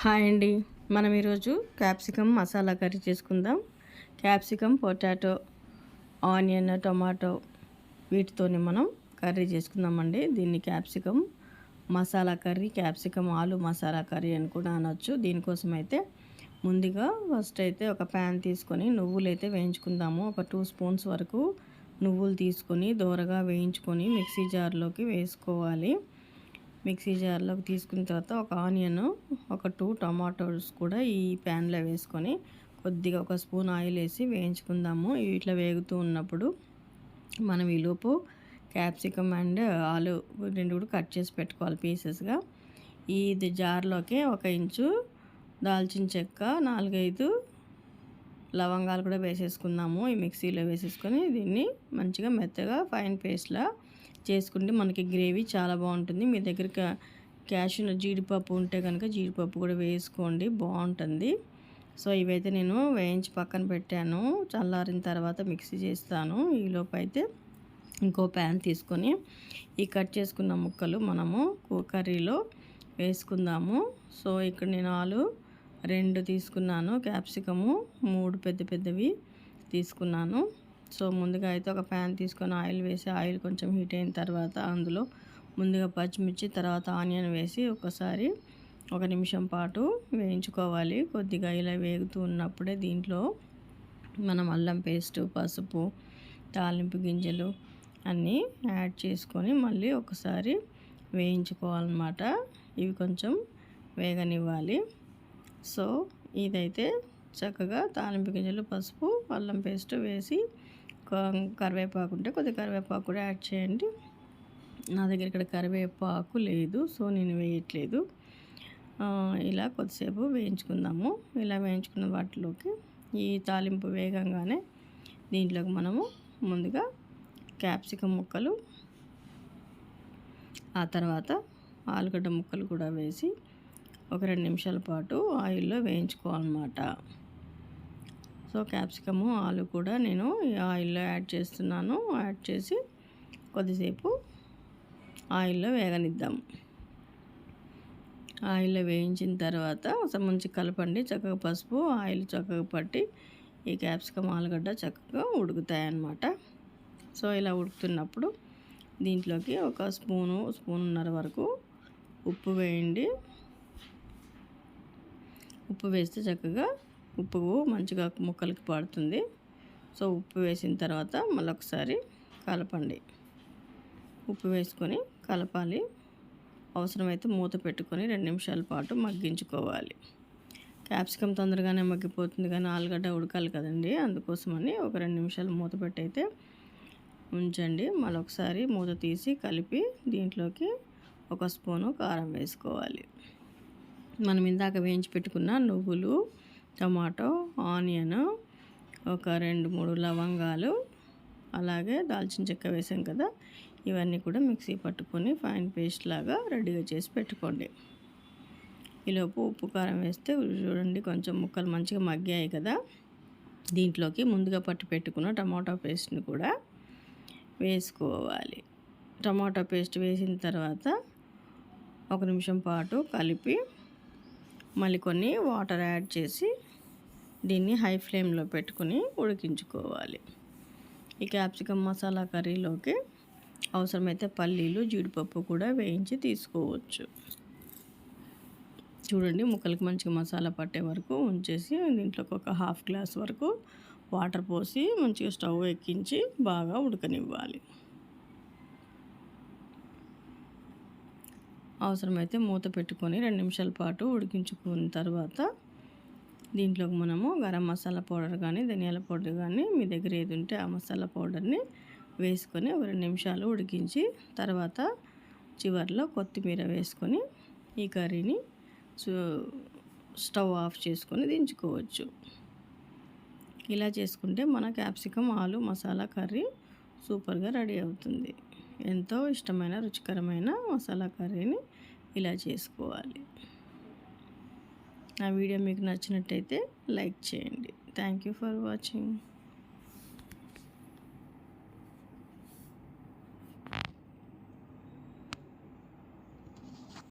Hi అండి. మనం ఈరోజు క్యాప్సికమ్ మసాలా కర్రీ చేసుకుందాం. క్యాప్సికమ్ పొటాటో ఆనియన్ టొమాటో వీటితోనే మనం కర్రీ చేసుకుందామండి. దీన్ని క్యాప్సికమ్ మసాలా కర్రీ క్యాప్సికమ్ ఆలు మసాలా కర్రీ అని కూడా అనొచ్చు. దీనికోసం అయితే ముందుగా ఫస్ట్ అయితే ఒక ప్యాన్ తీసుకొని నువ్వులు అయితే వేయించుకుందాము. ఒక టూ స్పూన్స్ వరకు నువ్వులు తీసుకొని దోరగా వేయించుకొని మిక్సీ జార్లోకి వేసుకోవాలి. మిక్సీ జార్లోకి తీసుకున్న తర్వాత ఒక ఆనియన్ ఒక టూ టమాటోస్ కూడా ఈ ప్యాన్లో వేసుకొని కొద్దిగా ఒక స్పూన్ ఆయిల్ వేసి వేయించుకుందాము. ఇట్లా వేగుతూ ఉన్నప్పుడు మనం ఈలోపు క్యాప్సికమ్ అండ్ ఆలు రెండు కూడా కట్ చేసి పెట్టుకోవాలి పీసెస్గా. ఇది జార్లోకి ఒక ఇంచు దాల్చిన చెక్క నాలుగైదు లవంగాలు కూడా వేసేసుకుందాము. ఈ మిక్సీలో వేసేసుకొని దీన్ని మంచిగా మెత్తగా ఫైన్ పేస్ట్లా చేసుకుంటే మనకి గ్రేవీ చాలా బాగుంటుంది. మీ దగ్గర క్యాష్ జీడిపప్పు ఉంటే కనుక జీడిపప్పు కూడా వేసుకోండి. బాగుంటుంది. సో ఇవైతే నేను వేయించి పక్కన పెట్టాను. చల్లారిన తర్వాత మిక్సీ చేస్తాను. ఈలోపు అయితే ఇంకో ప్యాన్ తీసుకొని ఈ కట్ చేసుకున్న ముక్కలు మనము కర్రీలో వేసుకుందాము. సో ఇక్కడ నేను ఆలు రెండు తీసుకున్నాను. క్యాప్సికము మూడు పెద్ద పెద్దవి తీసుకున్నాను. సో ముందుగా అయితే ఒక ప్యాన్ తీసుకొని ఆయిల్ వేసి ఆయిల్ కొంచెం హీట్ అయిన తర్వాత అందులో ముందుగా పచ్చిమిర్చి తర్వాత ఆనియన్ వేసి ఒకసారి ఒక నిమిషం పాటు వేయించుకోవాలి. కొద్దిగా ఇలా వేగుతూ ఉన్నప్పుడే దీంట్లో మనం అల్లం పేస్టు పసుపు తాలింపు గింజలు అన్నీ యాడ్ చేసుకొని మళ్ళీ ఒకసారి వేయించుకోవాలన్నమాట. ఇవి కొంచెం వేగనివ్వాలి. సో ఇదైతే చక్కగా తాలింపు గింజలు పసుపు అల్లం పేస్ట్ వేసి కరివేపాకు ఉంటే కొద్దిగా కరివేపాకు కూడా యాడ్ చేయండి. నా దగ్గర ఇక్కడ కరివేపాకు లేదు సో నేను వేయట్లేదు. ఇలా కొద్దిసేపు వేయించుకుందాము. ఇలా వేయించుకున్న వాటిలోకి ఈ తాలింపు వేగంగానే దీంట్లోకి మనము ముందుగా క్యాప్సికమ్ ముక్కలు ఆ తర్వాత ఆలుగడ్డ ముక్కలు కూడా వేసి ఒక రెండు నిమిషాల పాటు ఆయిల్లో వేయించుకోవాలన్నమాట. సో క్యాప్సికము ఆలు కూడా నేను ఆయిల్లో యాడ్ చేస్తున్నాను. యాడ్ చేసి కొద్దిసేపు ఆయిల్లో వేగనిద్దాం. ఆయిల్లో వేయించిన తర్వాత అసలు మంచి కలపండి. చక్కగా పసుపు ఆయిల్ చక్కగా పట్టి ఈ క్యాప్సికమ్ ఆలుగడ్డ చక్కగా ఉడుకుతాయన్నమాట. సో ఇలా ఉడుకుతున్నప్పుడు దీంట్లోకి ఒక స్పూను స్పూన్నర వరకు ఉప్పు వేయండి. ఉప్పు వేస్తే చక్కగా ఉప్పు మంచిగా ముక్కలకి పడుతుంది. సో ఉప్పు వేసిన తర్వాత మళ్ళీ ఒకసారి కలపండి. ఉప్పు వేసుకొని కలపాలి. అవసరమైతే మూత పెట్టుకొని రెండు నిమిషాల పాటు మగ్గించుకోవాలి. క్యాప్సికమ్ తొందరగానే మగ్గిపోతుంది కానీ ఆలుగడ్డ ఉడకాలి కదండి. అందుకోసమని ఒక రెండు నిమిషాలు మూత పెట్టయితే ఉంచండి. మళ్ళొకసారి మూత తీసి కలిపి దీంట్లోకి ఒక స్పూను కారం వేసుకోవాలి. మనం ఇందాక వేయించి పెట్టుకున్న నువ్వులు టమాటో ఆనియన్ ఒక రెండు మూడు లవంగాలు అలాగే దాల్చిన చెక్క వేసాం కదా ఇవన్నీ కూడా మిక్సీ పట్టుకొని ఫైన్ పేస్ట్ లాగా రెడీగా చేసి పెట్టుకోండి. ఈలోపు ఉప్పు కారం వేస్తే చూడండి కొంచెం ముక్కలు మంచిగా మగ్గాయి కదా. దీంట్లోకి ముందుగా పట్టి పెట్టుకున్న టమాటో పేస్ట్ని కూడా వేసుకోవాలి. టమాటో పేస్ట్ వేసిన తర్వాత ఒక నిమిషం పాటు కలిపి మళ్ళీ కొన్ని వాటర్ యాడ్ చేసి దీన్ని హై ఫ్లేమ్లో పెట్టుకుని ఉడికించుకోవాలి. ఈ క్యాప్సికమ్ మసాలా కర్రీలోకి అవసరమైతే పల్లీలు జీడిపప్పు కూడా వేయించి తీసుకోవచ్చు. చూడండి ముక్కలకి మంచిగా మసాలా పట్టే వరకు ఉంచేసి దీంట్లోకి ఒక హాఫ్ గ్లాస్ వరకు వాటర్ పోసి మంచిగా స్టవ్ ఎక్కించి బాగా ఉడకనివ్వాలి. అవసరమైతే మూత పెట్టుకొని రెండు నిమిషాల పాటు ఉడికించుకున్న తర్వాత దీంట్లోకి మనము గరం మసాలా పౌడర్ కానీ ధనియాల పౌడర్ కానీ మీ దగ్గర ఏది ఉంటే ఆ మసాలా పౌడర్ని వేసుకొని ఒక రెండు నిమిషాలు ఉడికించి తర్వాత చివరిలో కొత్తిమీర వేసుకొని ఈ కర్రీని స్టవ్ ఆఫ్ చేసుకొని దించుకోవచ్చు. ఇలా చేసుకుంటే మన క్యాప్సికమ్ ఆలు మసాలా కర్రీ సూపర్గా రెడీ అవుతుంది. ఎంతో ఇష్టమైన రుచికరమైన మసాలా కర్రీని ఇలా చేసుకోవాలి. నా వీడియో మీకు నచ్చినట్టయితే లైక్ చేయండి. Thank you for watching